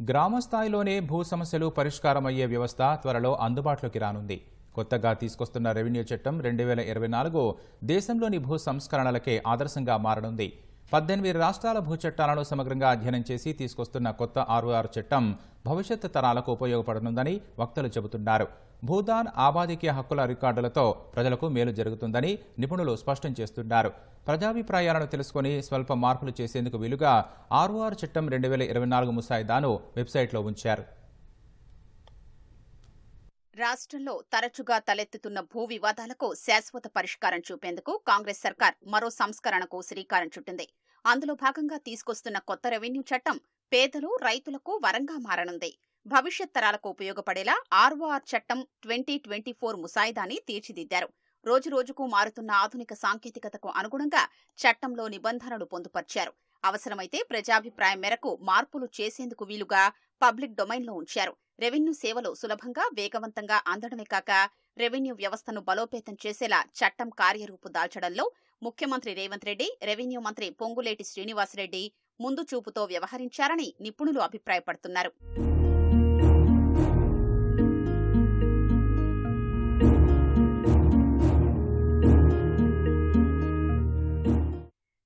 గ్రామ స్థాయిలోనే భూ సమస్యలు పరిష్కారమయ్యే వ్యవస్థ త్వరలో అందుబాటులోకి రానుంది. కొత్తగా తీసుకొస్తున్న రెవెన్యూ చట్టం రెండు వేల ఇరవై నాలుగు దేశంలోని భూ సంస్కరణలకే ఆదర్శంగా మారనుంది. పద్దెనిమిది రాష్ట్రాల భూ చట్టాలను సమగ్రంగా అధ్యయనం చేసి తీసుకొస్తున్న కొత్త ఆర్ఓఆర్ చట్టం భవిష్యత్ తరాలకు ఉపయోగపడనుందని వక్తలు చెబుతున్నారు. భూదాన్ ఆబాధికీయ హక్కుల రికార్డులతో ప్రజలకు మేలు జరుగుతుందని నిపుణులు స్పష్టం చేస్తున్నారు. ప్రజాభిప్రాయాలను తెలుసుకొని స్వల్ప మార్పులు చేసేందుకు వీలుగా ఆర్ఓఆర్ చట్టం రెండు వేల ఇరవై నాలుగు ముసాయిదాను వెబ్సైట్లో ఉంచారు. రాష్ట్రంలో తరచుగా తలెత్తుతున్న భూ వివాదాలకు శాశ్వత పరిష్కారం చూపేందుకు కాంగ్రెస్ సర్కార్ మరో సంస్కరణకు శ్రీకారం చుట్టింది. అందులో భాగంగా తీసుకొస్తున్న కొత్త రెవెన్యూ చట్టం పేదలు రైతులకు వరంగా మారనుంది. భవిష్యత్ తరాలకు ఉపయోగపడేలా ఆర్ఓఆర్ చట్టం ట్వంటీ ట్వంటీ ఫోర్ ముసాయిదాని తీర్చిదిద్దారు. రోజురోజుకు మారుతున్న ఆధునిక సాంకేతికతకు అనుగుణంగా చట్టంలో నిబంధనలు పొందుపర్చారు. అవసరమైతే ప్రజాభిప్రాయం మేరకు మార్పులు చేసేందుకు వీలుగా పబ్లిక్ డొమైన్లో ఉంచారు. రెవెన్యూ సేవలు సులభంగా వేగవంతంగా అందడమే కాక రెవెన్యూ వ్యవస్థను బలోపేతం చేసేలా చట్టం కార్యరూపు దాల్చడంలో ముఖ్యమంత్రి రేవంత్ రెడ్డి రెవెన్యూ మంత్రి పొంగులేటి శ్రీనివాసరెడ్డి ముందు చూపుతో వ్యవహరించారని నిపుణులు అభిప్రాయపడుతున్నారు.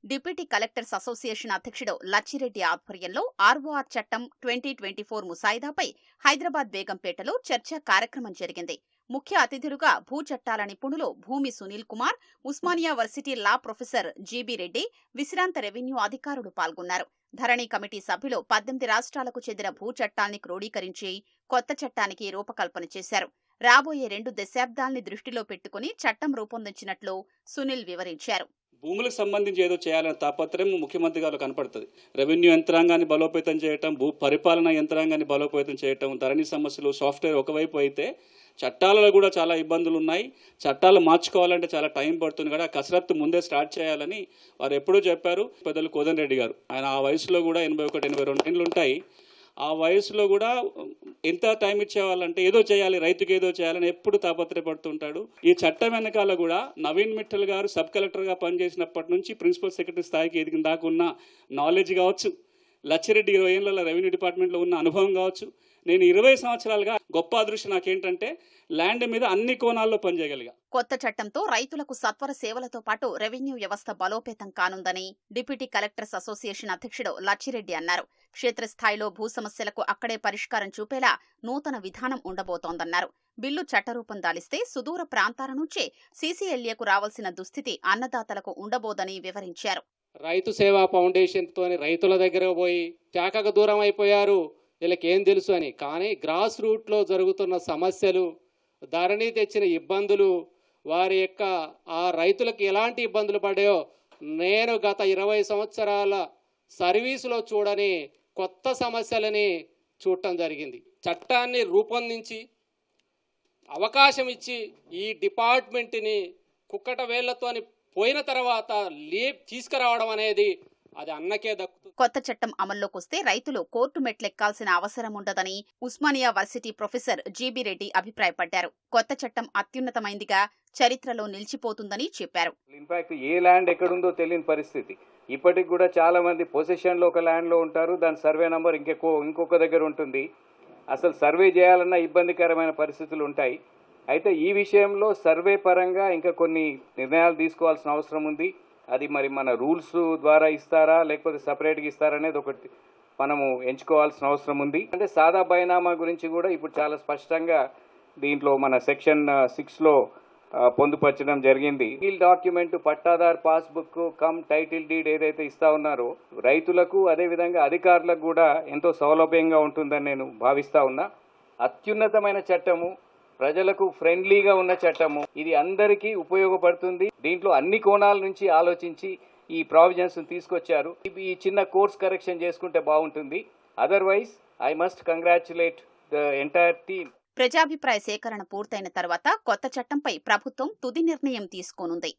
డిప్యూటీ కలెక్టర్స్ అసోసియేషన్ అధ్యక్షుడు లచ్చిరెడ్డి ఆధ్వర్యంలో ఆర్ఓఆర్ చట్టం ట్వంటీ ట్వంటీ ఫోర్ ముసాయిదాపై హైదరాబాద్ బేగంపేటలో చర్చా కార్యక్రమం జరిగింది. ముఖ్య అతిథులుగా భూ చట్టాల నిపుణులు భూమి Sunil Kumar Osmania varsity law professor G B Reddy విశ్రాంత రెవెన్యూ అధికారులు పాల్గొన్నారు. ధరణి కమిటీ సభ్యులు పద్దెనిమిది రాష్ట్రాలకు చెందిన భూ చట్టాల్ని క్రోడీకరించి కొత్త చట్టానికి రూపకల్పన చేశారు. రాబోయే రెండు దశాబ్దాల్ని దృష్టిలో పెట్టుకుని చట్టం రూపొందించినట్లు సునీల్ వివరించారు. భూములకు సంబంధించి ఏదో చేయాలనే తాపత్రయం ముఖ్యమంత్రి గారు కనపడుతుంది. రెవెన్యూ యంత్రాంగాన్ని బలోపేతం చేయటం భూ పరిపాలన యంత్రాంగాన్ని బలోపేతం చేయటం ధరణి సమస్యలు సాఫ్ట్వేర్ ఒకవైపు అయితే చట్టాలలో కూడా చాలా ఇబ్బందులు ఉన్నాయి. చట్టాలు మార్చుకోవాలంటే చాలా టైం పడుతుంది. కదా కసరత్తు ముందే స్టార్ట్ చేయాలని వారు ఎప్పుడూ చెప్పారు పెద్దలు కోదన్ రెడ్డి గారు. ఆయన ఆ వయసులో కూడా ఎనభై ఒకటి ఎనభై రెండు ఏళ్ళు ఉంటాయి. ఆ వయసులో కూడా ఎంత టైం ఇచ్చేవాళ్ళంటే ఏదో చేయాలి రైతుకి ఏదో చేయాలని ఎప్పుడు తాపత్రయపడుతుంటాడు. ఈ చట్టం వెనకాల కూడా నవీన్ మిట్టల్ గారు సబ్ కలెక్టర్గా పనిచేసినప్పటి నుంచి ప్రిన్సిపల్ సెక్రటరీ స్థాయికి ఎదిగిన దాకా ఉన్న నాలెడ్జ్ కావచ్చు. లచ్చిరెడ్డి ఇరవై ఏళ్ళ రెవెన్యూ డిపార్ట్మెంట్లో ఉన్న అనుభవం కావచ్చు. నేను ఇరవై సంవత్సరాలుగా గొప్ప అదృష్టం నాకేంటంటే ల్యాండ్ మీద అన్ని కోణాల్లో పనిచేయగలిగా. కొత్త చట్టంతో రైతులకు సత్వర సేవలతో పాటు రెవెన్యూ వ్యవస్థ బలోపేతం కానుందని డిప్యూటీ కలెక్టర్స్ అసోసియేషన్ అధ్యక్షుడు లచ్చిరెడ్డి అన్నారు. క్షేత్రస్థాయిలో భూ సమస్యలకు అక్కడే పరిష్కారం చూపేలా నూతన విధానం ఉండబోతోందన్నారు. బిల్లు చట్టరూపం దాలిస్తే సుదూర ప్రాంతాల నుంచే సీసీఎల్ఏకు రావాల్సిన దుస్థితి అన్నదాతలకు ఉండబోదని వివరించారు. రైతు సేవా ఫౌండేషన్తో రైతుల దగ్గర పోయి శాఖకు దూరం అయిపోయారు. వీళ్ళకేం తెలుసు అని. కానీ గ్రాస్ రూట్లో జరుగుతున్న సమస్యలు ధరణి తెచ్చిన ఇబ్బందులు వారి యొక్క ఆ రైతులకు ఎలాంటి ఇబ్బందులు పడ్డాయో నేను గత ఇరవై సంవత్సరాల సర్వీసులో చూడని కొత్త సమస్యలని చూడటం జరిగింది. చట్టాన్ని రూపొందించి అవకాశం ఇచ్చి ఈ డిపార్ట్మెంట్ని కుక్కట వేళ్ళతోని పోయిన తర్వాత లే తీసుకురావడం అనేది అది అన్నకే దక్కుతుంది కొత్త చట్టం అమల్లోకి వస్తే రైతులు కోర్టు మెట్లెక్కాల్సిన అవసరం ఉండదని Osmania varsity professor G B Reddy అభిప్రాయపడ్డారు. కొత్త చట్టం అత్యున్నతమైందిగా చరిత్రలో నిలిచిపోతుందని చెప్పారు. ఇన్ఫాక్ట్ ఏ ల్యాండ్ ఎక్కడుందో తెలియని పరిస్థితి. ఇప్పటికి కూడా చాలా మంది పొజిషన్లో ఒక ల్యాండ్లో ఉంటారు దాని సర్వే నంబర్ ఇంకెకో ఇంకొక దగ్గర ఉంటుంది. అసలు సర్వే చేయాలన్న ఇబ్బందికరమైన పరిస్థితులు ఉంటాయి. అయితే ఈ విషయంలో సర్వే పరంగా ఇంకా కొన్ని నిర్ణయాలు తీసుకోవాల్సిన అవసరం ఉంది. అది మరి మన రూల్స్ ద్వారా ఇస్తారా లేకపోతే సపరేట్గా ఇస్తారా అనేది ఒకటి మనము ఎంచుకోవాల్సిన అవసరం ఉంది. అంటే సాదా బైనామా గురించి కూడా ఇప్పుడు చాలా స్పష్టంగా దీంట్లో మన సెక్షన్ సిక్స్లో పొందుపరచడం జరిగింది. ఈ document pattadar passbook cum title deed ఏదైతే ఇస్తా ఉన్నారో రైతులకు అదేవిధంగా అధికారులకు కూడా ఎంతో సౌలభ్యంగా ఉంటుందని నేను భావిస్తా ఉన్నా. అత్యున్నతమైన చట్టము ప్రజలకు ఫ్రెండ్లీగా ఉన్న చట్టము. ఇది అందరికీ ఉపయోగపడుతుంది. దీంట్లో అన్ని కోణాల నుంచి ఆలోచించి ఈ ప్రావిజన్స్ తీసుకొచ్చారు. ఈ చిన్న కోర్స్ కరెక్షన్ చేసుకుంటే బాగుంటుంది. Otherwise I must congratulate the entire team ప్రజాభిప్రాయ సేకరణ పూర్తయిన తర్వాత కొత్త చట్టంపై ప్రభుత్వం తుది నిర్ణయం తీసుకోనుంది.